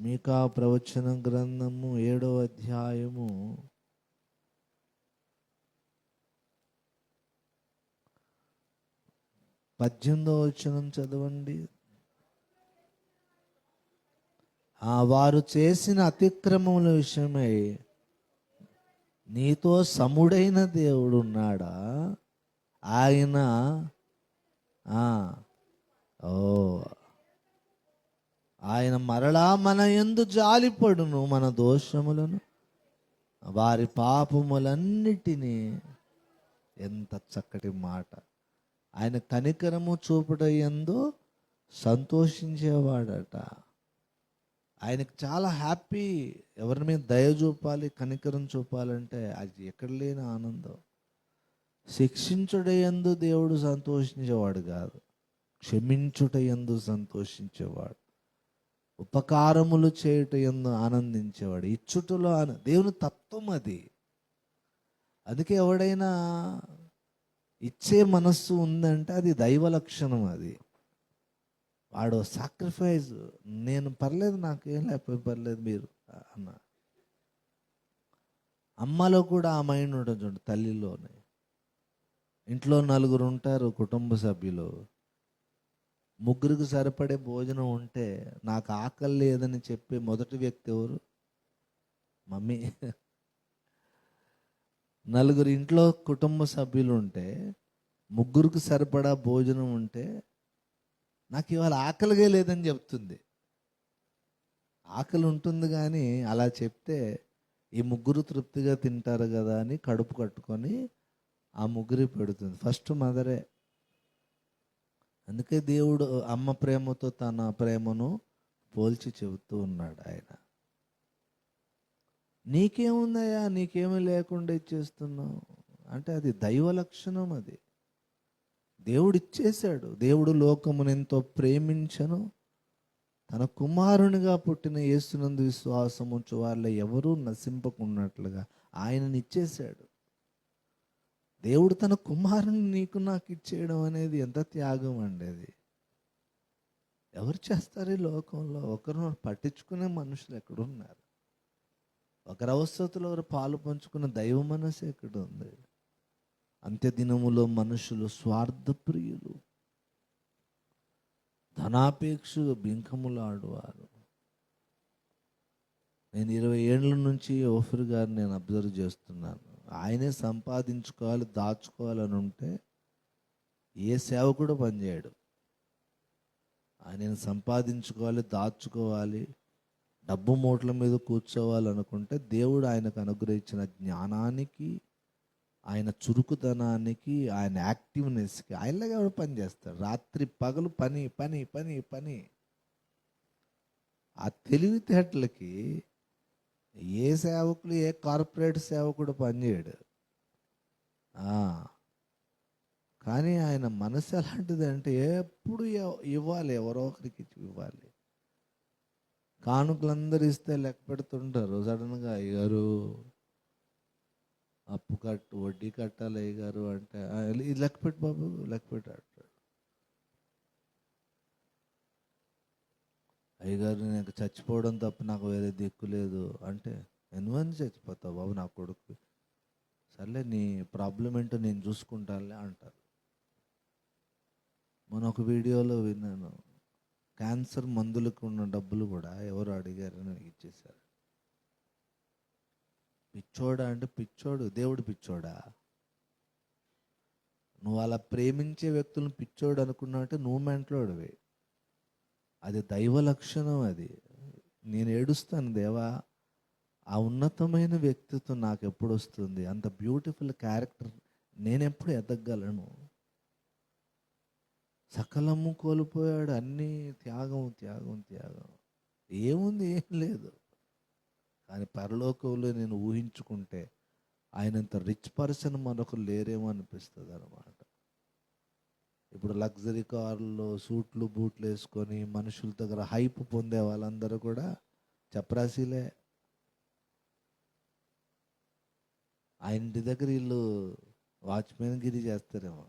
మీకా ప్రవచన గ్రంథము ఏడో అధ్యాయము. పద్దెనిమిదో వచనం చదవండి. ఆ వారు చేసిన అతిక్రమముల విషయమై నీతో సముడైన దేవుడున్నాడా ఆయన ఆ, ఓ ఆయన మరలా మన ఎందు జాలిపడును మన దోషములను. వారి పాపములన్నిటినీ ఎంత చక్కటి మాట. ఆయన కనికరము చూపుట ఎందు సంతోషించేవాడట. ఆయనకు చాలా హ్యాపీ ఎవరి మీద దయ చూపాలి కనికరం చూపాలంటే అది ఎక్కడ లేని ఆనందం. శిక్షించుటయందు దేవుడు సంతోషించేవాడు కాదు క్షమించుట ఎందు సంతోషించేవాడు. ఉపకారములు చేయుట ఎందు ఆనందించేవాడు. ఇచ్చుటలో ఆన దేవుని తత్వం అది. అందుకే ఎవడైనా ఇచ్చే మనస్సు ఉందంటే అది దైవ లక్షణం అది. వాడు సాక్రిఫైజ్ నేను పర్లేదు నాకేం లేకపోయి పర్లేదు మీరు అన్న. అమ్మలో కూడా ఆ మైండ్ ఉంటుంది చూడండి తల్లిలోనే. ఇంట్లో నలుగురు ఉంటారు కుటుంబ సభ్యులు. ముగ్గురికి సరిపడే భోజనం ఉంటే నాకు ఆకలి లేదని చెప్పే మొదటి వ్యక్తి ఎవరు? మమ్మీ. నలుగురు ఇంట్లో కుటుంబ సభ్యులు ఉంటే ముగ్గురికి సరిపడా భోజనం ఉంటే నాకు ఇవాళ ఆకలిగా లేదని చెప్తుంది. ఆకలి ఉంటుంది కానీ అలా చెప్తే ఈ ముగ్గురు తృప్తిగా తింటారు కదా అని కడుపు కట్టుకొని ఆ ముగ్గురి పెడుతుంది. ఫస్ట్ మదరే. అందుకే దేవుడు అమ్మ ప్రేమతో తన ప్రేమను పోల్చి చెబుతూ ఉన్నాడు ఆయన. నీకేముందయ్యా? నీకేమీ లేకుండా ఇచ్చేస్తున్నావు? అంటే అది దైవ లక్షణం అది. దేవుడు ఇచ్చేశాడు. దేవుడు లోకమును ఎంతో ప్రేమించను. తన కుమారునిగా పుట్టిన యేసునందు విశ్వాసం ఉంచు వాళ్ళ ఎవరూ నశింపకున్నట్లుగా ఆయనని ఇచ్చేశాడు దేవుడు తన కుమారుని నీకు నాకు ఇచ్చేయడం అనేది ఎంత త్యాగం అండి అది. ఎవరు చేస్తారు ఈ లోకంలో? ఒకరు పట్టించుకునే మనుషులు ఎక్కడున్నారు? ఒకరి అవసరతలో ఒకరు పాలు పంచుకున్న దైవ మనసు ఎక్కడ ఉంది అంత్య దినములో మనుషులు స్వార్థప్రియులు. ధనాపేక్ష బింకములు ఆడువారు. నేను ఇరవై ఏళ్ళ నుంచి ఓఫర్ గారిని నేను అబ్జర్వ్ చేస్తున్నాను. ఆయనే సంపాదించుకోవాలి దాచుకోవాలని ఉంటే ఏ సేవకుడు పనిచేయడు. ఆయన సంపాదించుకోవాలి దాచుకోవాలి డబ్బు మూటల మీద కూర్చోవాలనుకుంటే దేవుడు ఆయనకు అనుగ్రహించిన జ్ఞానానికి ఆయన చురుకుతనానికి ఆయన యాక్టివ్నెస్కి ఆయనలాగా ఎవడు పని చేస్తాడు. రాత్రి పగలు పని పని పని పని. ఆ తెలివితేటలకి ఏ సేవకులు ఏ కార్పొరేట్ సేవకుడు పనిచేయడు. ఆ, కానీ ఆయన మనసు ఎలాంటిది అంటే ఎప్పుడు ఇవ్వాలి ఎవరో ఒకరికి ఇవ్వాలి. కానుకలందరూ ఇస్తే లెక్క పెడుతుంటారు. సడన్గా అయ్యారు అప్పు కట్టు వడ్డీ కట్టాలి అయ్యగారు అంటే ఇది లెక్క పెట్టు బాబు లెక్క పెట్టాడు అయ్యగారు నేను చచ్చిపోవడం తప్ప నాకు వేరే దిక్కు లేదు. అంటే ఎన్వని చచ్చిపోతావు బాబు నా కొడుకు సర్లే నీ ప్రాబ్లం ఏంటో నేను చూసుకుంటానులే అంటారు. మొన్న ఒక వీడియోలో విన్నాను. క్యాన్సర్ మందులకు ఉన్న డబ్బులు కూడా ఎవరు అడిగారని ఇచ్చేశారు. పిచ్చోడా అంటే పిచ్చోడు దేవుడు పిచ్చోడా? నువ్వు అలా ప్రేమించే వ్యక్తులను పిచ్చోడు అనుకున్నావు అంటే నువ్వు మెంట్లోడివి. అది దైవ లక్షణం అది. నేను ఏడుస్తాను దేవా ఆ ఉన్నతమైన వ్యక్తిత్వం నాకు ఎప్పుడు వస్తుంది అంత బ్యూటిఫుల్ క్యారెక్టర్ నేనెప్పుడు ఎదగగలను? ఎదగలను సకలము కోల్పోయాడు అన్నీ త్యాగం త్యాగం త్యాగం. ఏముంది ఏం లేదు. కానీ పరలోకంలో నేను ఊహించుకుంటే ఆయనంత రిచ్ పర్సన్ మనకు లేరేమో అనిపిస్తుంది అనమాట ఇప్పుడు లగ్జరీ కార్లు సూట్లు బూట్లు వేసుకొని మనుషుల దగ్గర హైప్ పొందే వాళ్ళందరూ కూడా చప్రాసీలే. ఆయన ఇంటి దగ్గర వీళ్ళు వాచ్మెన్ గిరి చేస్తారేమో.